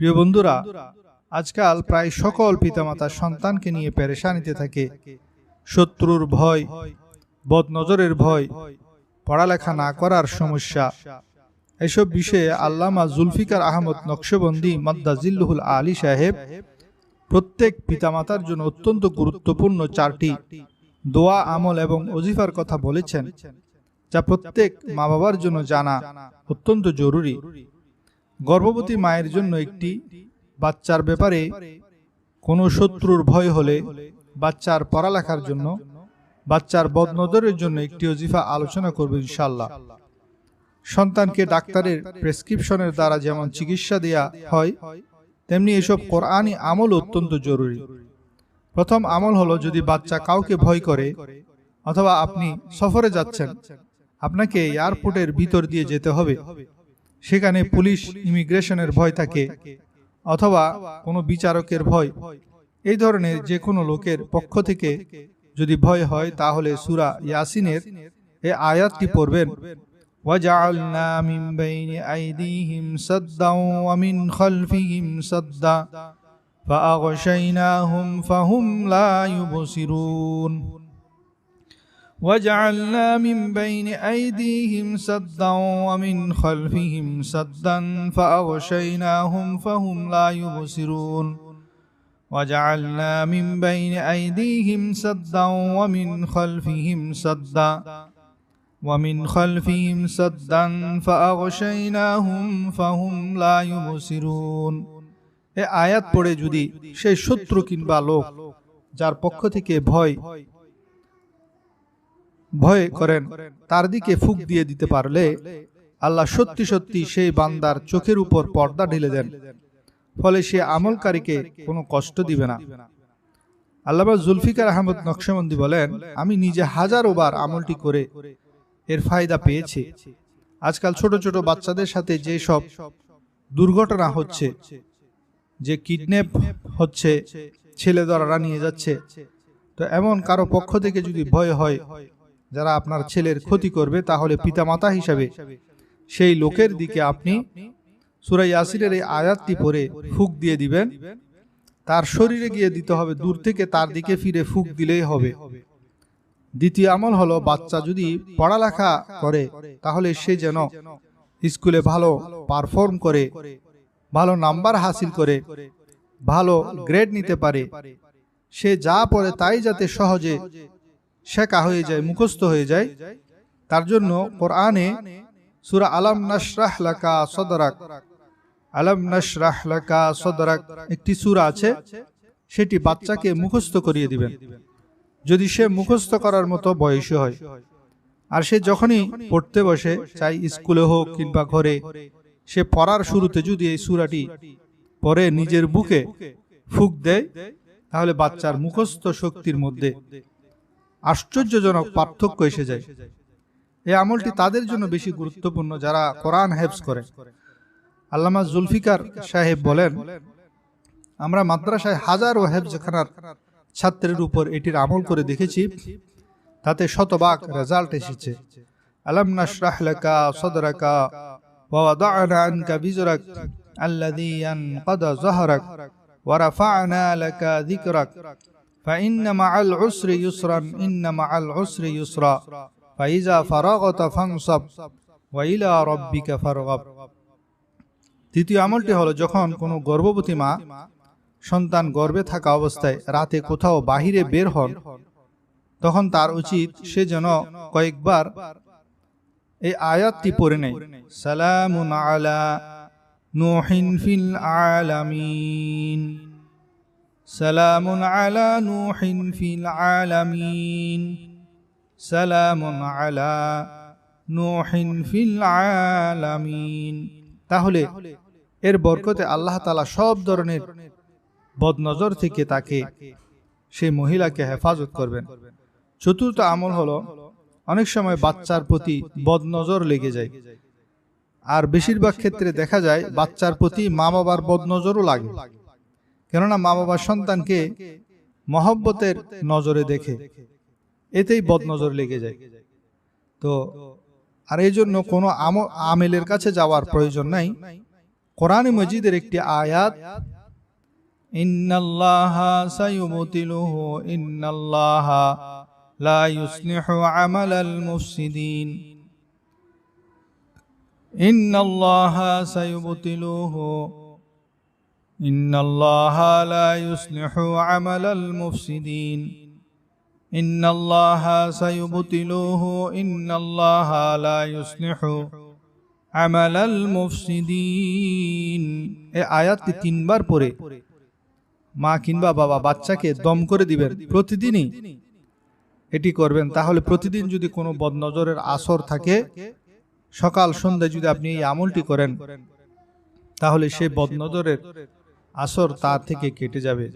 প্রিয় বন্ধুরা আজকাল প্রায় সকল পিতামাতা সন্তানকে নিয়ে পেরেশানিতে থাকে। শত্রুর ভয় বদনজরের ভয় পড়ালেখা না করার সমস্যা। এসব বিষয়ে আল্লামা জুলফিকার আহমদ নকশবন্দি মাদ্দাজিল্লুহুল আলী সাহেব প্রত্যেক পিতামাতার জন্য অত্যন্ত গুরুত্বপূর্ণ চারটি দোয়া আমল এবং অজিফার কথা বলেছেন যা প্রত্যেক মা বাবার জন্য জানা অত্যন্ত জরুরি। গর্ভবতী মায়ের জন্য একটি বাচ্চার ব্যাপারে কোনো শত্রুর ভয় হলে বাচ্চার পড়ালেখার জন্য, বাচ্চার বদনজরের জন্য একটি অজিফা আলোচনা করবে ইনশাল্লাহ সন্তানকে ডাক্তারের প্রেসক্রিপশনের দ্বারা যেমন চিকিৎসা দেয়া হয়, তেমনি এসব কোরআনই আমল অত্যন্ত জরুরি। প্রথম আমল হলো যদি বাচ্চা কাউকে ভয় করে অথবা আপনি সফরে যাচ্ছেন, আপনাকে এয়ারপোর্টের ভিতর দিয়ে যেতে হবে। সেখানে পুলিশ ইমিগ্রেশনের ভয় থাকে অথবা কোনো বিচারকের ভয় এই ধরনের যে কোনো লোকের পক্ষ থেকে যদি ভয় হয় তাহলে সুরা ইয়াসিনের এই আয়াতটি পড়বেন وجعلنا من بين أيديهم سدا ومن خلفهم سدا فأغشيناهم فهم لا يبصرون وجعلنا من بين أيديهم سدا ومن خلفهم سدا فأغشيناهم فهم لا يبصرون وجعلنا من بين أيديهم سدا ومن خلفهم سدا ومن خلفهم سدا فأغشيناهم فهم لا يبصرون এ আয়াত পড়ে যদি সেই শত্রু কিংবা লোক যার পক্ষ থেকে ভয় ভয় করেন, তার দিকে ফুক দিয়ে দিতে পারলে আল্লাহ সত্যি সত্যি সেই বান্দার চোখের উপর পর্দা ঢেলে দেন। ফলে সে আমলকারীকে কোনো কষ্ট দিবে না। আল্লাহ জুলফিকার আহমদ নকশবন্দি বলেন, আমি নিজে হাজারো বার আমলটি করে এর ফায়দা পেয়েছি। আজকাল ছোট ছোট বাচ্চাদের সাথে যে সব দুর্ঘটনা হচ্ছে, যে কিডন্যাপ হচ্ছে, ছেলে দরারা নিয়ে যাচ্ছে, তো এমন কারও পক্ষ থেকে যদি ভয় হয় যারা আপনার ছেলের ক্ষতি করবে তাহলে পিতামাতা হিসাবে সেই লোকের দিকে আপনি সুরাই ইয়াসিরের এই আয়াতটি পরে ফুক দিয়ে দিবেন। তার শরীরে গিয়ে দিতে হবে দূর থেকে তার দিকে ফিরে ফুক দিলেই হবে। দ্বিতীয় আমল হলো বাচ্চা যদি পড়ালেখা করে তাহলে সে যেন স্কুলে ভালো পারফর্ম করে ভালো নাম্বার হাসিল করে ভালো গ্রেড নিতে পারে। সে যা পড়ে তাই যাতে সহজে শেখা হয়ে যায়, মুখস্থ হয়ে যায়। তার জন্য কোরআনে সুরা আলাম নাশরাহ লাকা সদরাক, আলাম নাশরাহ লাকা সদরাক একটি সূরা আছে, সেটি বাচ্চাকে মুখস্থ করিয়ে দিবেন। যদি সে মুখস্থ করার মতো বয়সী হয়, আর সে যখনই পড়তে বসে, চাই স্কুলে হোক কিংবা ঘরে, সে পড়ার শুরুতে যদি এই সুরাটি পরে নিজের বুকে ফুক দেয়, তাহলে বাচ্চার মুখস্থ শক্তির মধ্যে আশ্চর্যজনক পার্থক্য এসে যায়। এই আমলটি তাদের জন্য বেশি গুরুত্বপূর্ণ যারা কোরআন হেফস করে। আল্লামা জুলফিকার সাহেব বলেন, আমরা মাদ্রাসায় হাজার ও হেফজখানার ছাত্রের উপর এটির আমল করে দেখেছি, তাতে শতভাগ রেজাল্ট এসেছে। আলাম নাশরাহ লাকা সাদরাকা ওয়া রাফা'না লাকা যিকরাক। فإن مع العسر يسرا إن مع العسر يسرا فإذا فرغت فانصب وإلى ربك فارغب তৃতীয় আমলটি হলো যখন কোনো গর্ভবতী মা সন্তান গর্ভে থাকা অবস্থায় রাতে কোথাও বাহিরে বের হন তখন তার উচিত সে যেন কয়েকবার এই আয়াতটি পড়ে নেয় সালামুন আলা নুহিন ফিল আলামিন সালামুন আলা নুহিন ফিল আলামিন। সালামুন আলা নুহিন ফিল আলামিন। তাহলে এর বরকতে আল্লাহ তালা সব ধরনের বদনজর থেকে তাকে সেই মহিলাকে হেফাজত করবেন। চতুর্থ আমল হলো, অনেক সময় বাচ্চার প্রতি বদনজর লেগে যায়। আর বেশিরভাগ ক্ষেত্রে দেখা যায় বাচ্চার প্রতি মা বাবার বদনজরও লাগে। কেননা মা বাবার সন্তানকে মহব্বতের নজরে দেখে। এতেই বদনজর লেগে যায়। তো আর এই জন্য কোনো আমেলের কাছে যাওয়ার প্রয়োজন নাই। কোরআন মজিদের একটি আয়াত, ইন্নাল্লাহ ইন্নাল্লাহ আমালাল ইন্নাল্লাহ সায়ুবতিলুহু ইন্নাল্লাহ লা ইউসলিহু আমালাল মুফসিদিন إن الله سيبطله إن الله لا يصلح عمل المفسدين এই আয়াতটি তিনবার পরে মা কিংবা বাবা বাচ্চাকে দম করে দিবেন প্রতিদিনই এটি করবেন তাহলে প্রতিদিন যদি কোনো বদনজরের আসর থাকে সকাল সন্ধ্যায় যদি আপনি এই আমলটি করেন তাহলে সেই বদনজরের আসর তা থেকে কেটে যাবে।